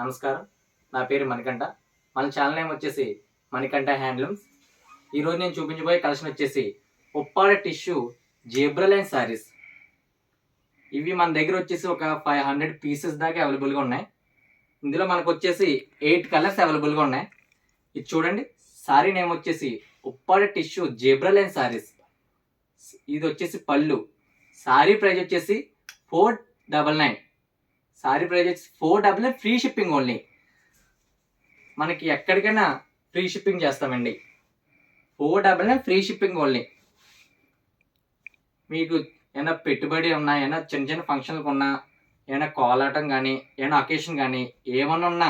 నమస్కారం. నా పేరు మణికంఠ. మన ఛానల్ నేమ్ వచ్చేసి మణికంఠ హ్యాండ్లూమ్స్ ఈరోజు నేను చూపించబోయే కలెక్షన్ వచ్చేసి ఉప్పాడ టిష్యూ జేబ్రలైన్ శారీస్ ఇవి మన దగ్గర వచ్చేసి ఒక ఫైవ్ హండ్రెడ్ పీసెస్ దాకా అవైలబుల్గా ఉన్నాయి. ఇందులో మనకు వచ్చేసి ఎయిట్ కలర్స్ అవైలబుల్గా ఉన్నాయి. ఇది చూడండి. శారీ నేమ్ వచ్చేసి ఉప్పాడ టిష్యూ జేబ్రలైన్ శారీస్ ఇది వచ్చేసి పళ్ళు. శారీ ప్రైస్ వచ్చేసి four double nine sari price four double free shipping only. మనకి ఎక్కడికైనా ఫ్రీ షిప్పింగ్ చేస్తామండి. Four double nine free shipping only. మీకు ఏమైనా పెట్టుబడి ఉన్నా ఏమైనా చిన్న చిన్న ఫంక్షన్లకు ఉన్నా ఏమైనా కోలాటం కానీ ఏమైనా అకేషన్ కానీ ఏమన్నా ఉన్నా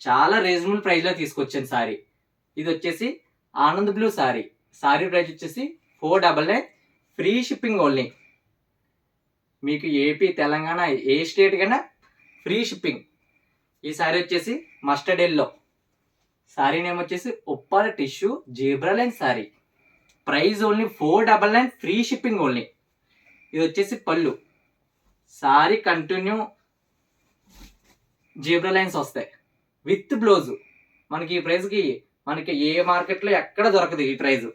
చాలా రీజనబుల్ ప్రైస్లో తీసుకొచ్చాను సారీ. ఇది వచ్చేసి ఆనంద్ బ్లూ సారీ. సారీ ప్రైస్ వచ్చేసి four double nine free shipping only. మీకు ఏపీ తెలంగాణ ఏ స్టేట్ కైనా ఫ్రీ షిప్పింగ్. ఈ సారీ వచ్చేసి మస్టర్డ్ ఎల్లో. సారీ నేమ్ వచ్చేసి Uppada tissue zebra line sari. Price only four double nine free shipping only. ఇది వచ్చేసి పళ్ళు. సారీ కంటిన్యూ జీబ్రా లైన్స్ వస్తాయి. With blouse. మనకి ఈ ప్రైస్కి మనకి ఏ మార్కెట్లో ఎక్కడ దొరకదు ఈ ప్రైస్.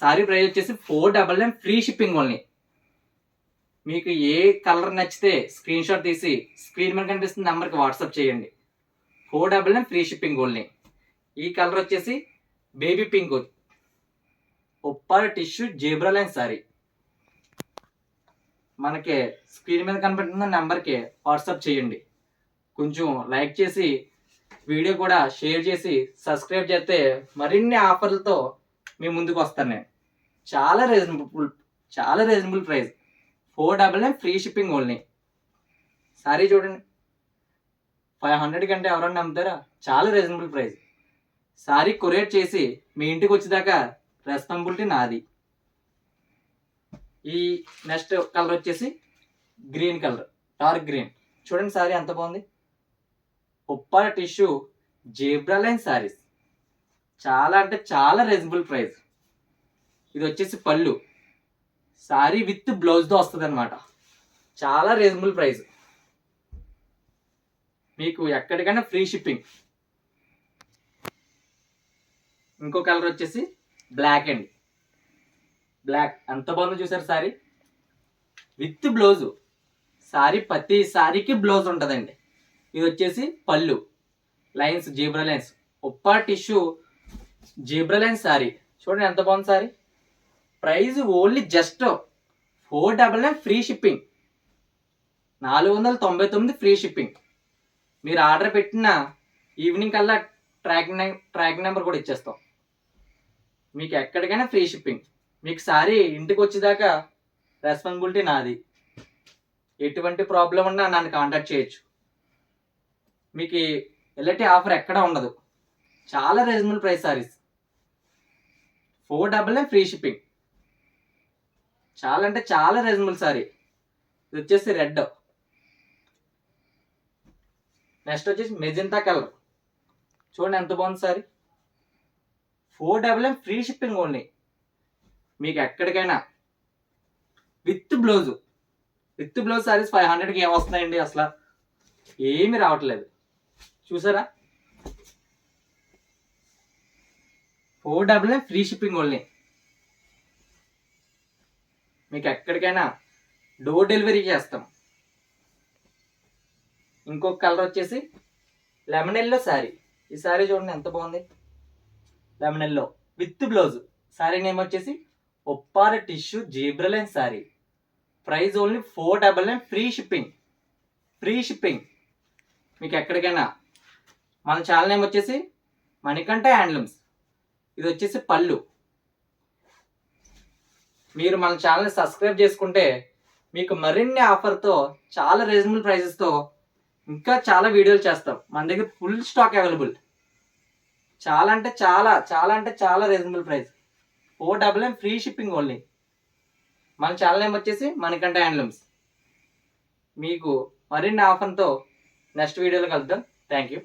సారీ ప్రైస్ వచ్చేసి four double nine free shipping only. మీకు ఏ కలర్ నచ్చితే స్క్రీన్ షాట్ తీసి స్క్రీన్ మీద కనిపిస్తున్న నెంబర్కి వాట్సాప్ చేయండి. Four double nine free shipping only. ఈ కలర్ వచ్చేసి baby pink. Uppada tissue zebra line sari. మనకి స్క్రీన్ మీద కనిపిస్తున్న నెంబర్కి వాట్సాప్ చేయండి. కొంచెం లైక్ చేసి వీడియో కూడా షేర్ చేసి సబ్స్క్రైబ్ చేస్తే మరిన్ని ఆఫర్లతో మీ ముందుకు వస్తాను నేను. చాలా రీజనబుల్ చాలా reasonable price. Four double nine free shipping only. Sari చూడండి. ఫైవ్ హండ్రెడ్ కంటే ఎవరన్నా నమ్ముతారా చాలా రీజనబుల్ ప్రైస్. సారీ కొరియర్ చేసి మీ ఇంటికి వచ్చేదాకా రెస్పాన్సిబిలిటీ నాది. ఈ నెక్స్ట్ కలర్ వచ్చేసి గ్రీన్ కలర్ డార్క్ గ్రీన్. చూడండి సారీ ఎంత బాగుంది. Uppada tissue zebra line saris. చాలా అంటే చాలా రీజనబుల్ ప్రైస్. ఇది వచ్చేసి పళ్ళు. సారీ విత్ బ్లౌజ్తో వస్తుంది అనమాట చాలా రీజనబుల్ ప్రైస్ మీకు ఎక్కడికైనా ఫ్రీ షిప్పింగ్ ఇంకో కలర్ వచ్చేసి బ్లాక్ అండి. బ్లాక్ ఎంత బాగుందో చూసారు సారీ? With blouse. సారీ ప్రతి సారీకి బ్లౌజ్ ఉంటుందండి. ఇది వచ్చేసి పళ్ళు. Lines zebra lines. Uppada tissue zebra lines sari. చూడండి ఎంత బాగుంది sari. Price only just four double nine free shipping. నాలుగు వందల తొంభై తొమ్మిది ఫ్రీ షిప్పింగ్. మీరు ఆర్డర్ పెట్టిన ఈవినింగ్ కల్లా ట్రాక్ ట్రాక్ నెంబర్ కూడా ఇచ్చేస్తాం. మీకు ఎక్కడికైనా ఫ్రీ షిప్పింగ్. మీకు సారీ ఇంటికి వచ్చేదాకా రెస్పాన్సిబిలిటీ నాది. ఎటువంటి ప్రాబ్లం ఉన్నా నన్ను కాంటాక్ట్ చేయొచ్చు. మీకు ఎలాంటి ఆఫర్ ఎక్కడ ఉండదు. చాలా reasonable price saris. Four double nine free shipping. చాలా అంటే చాలా రీజనబుల్ సారీ ఇది వచ్చేసి రెడ్ నెక్స్ట్ వచ్చేసి మెజెంతా కలర్ చూడండి ఎంత బాగుంది sari four double nine free shipping only మీకు ఎక్కడికైనా with blouse with blouse saris five హండ్రెడ్కి ఏం వస్తున్నాయండి అసలు? ఏమీ రావట్లేదు. చూసారా? Four double free shipping only మీకు ఎక్కడికైనా డోర్ డెలివరీ చేస్తాం. ఇంకొక కలర్ వచ్చేసి లెమన్ ఎల్లో శారీ ఈ శారీ చూడండి ఎంత బాగుంది. Lemon yellow with blouse. Sari name వచ్చేసి ఒప్పార tissue zebra line sari price only four double nine free shipping. Free shipping. మీకు ఎక్కడికైనా మన ఛానల్ నేమ్ వచ్చేసి మణికంఠ హ్యాండ్లూమ్స్. ఇది వచ్చేసి పళ్ళు. మీరు మన ఛానల్ని సబ్స్క్రైబ్ చేసుకుంటే మీకు మరిన్ని ఆఫర్తో చాలా రీజనబుల్ ప్రైసెస్తో ఇంకా చాలా వీడియోలు చేస్తాం. మన దగ్గర ఫుల్ స్టాక్ అవైలబుల్ చాలా అంటే చాలా చాలా అంటే చాలా రీజనబుల్ ప్రైస్ ఫోర్ డబల్ ఎం ఫ్రీ షిప్పింగ్ ఓన్లీ మన ఛానల్ నేమ్ వచ్చేసి మణికంఠ హ్యాండ్లూమ్స్ మీకు మరిన్ని ఆఫర్తో నెక్స్ట్ వీడియోలో కలుద్దాం. Thank you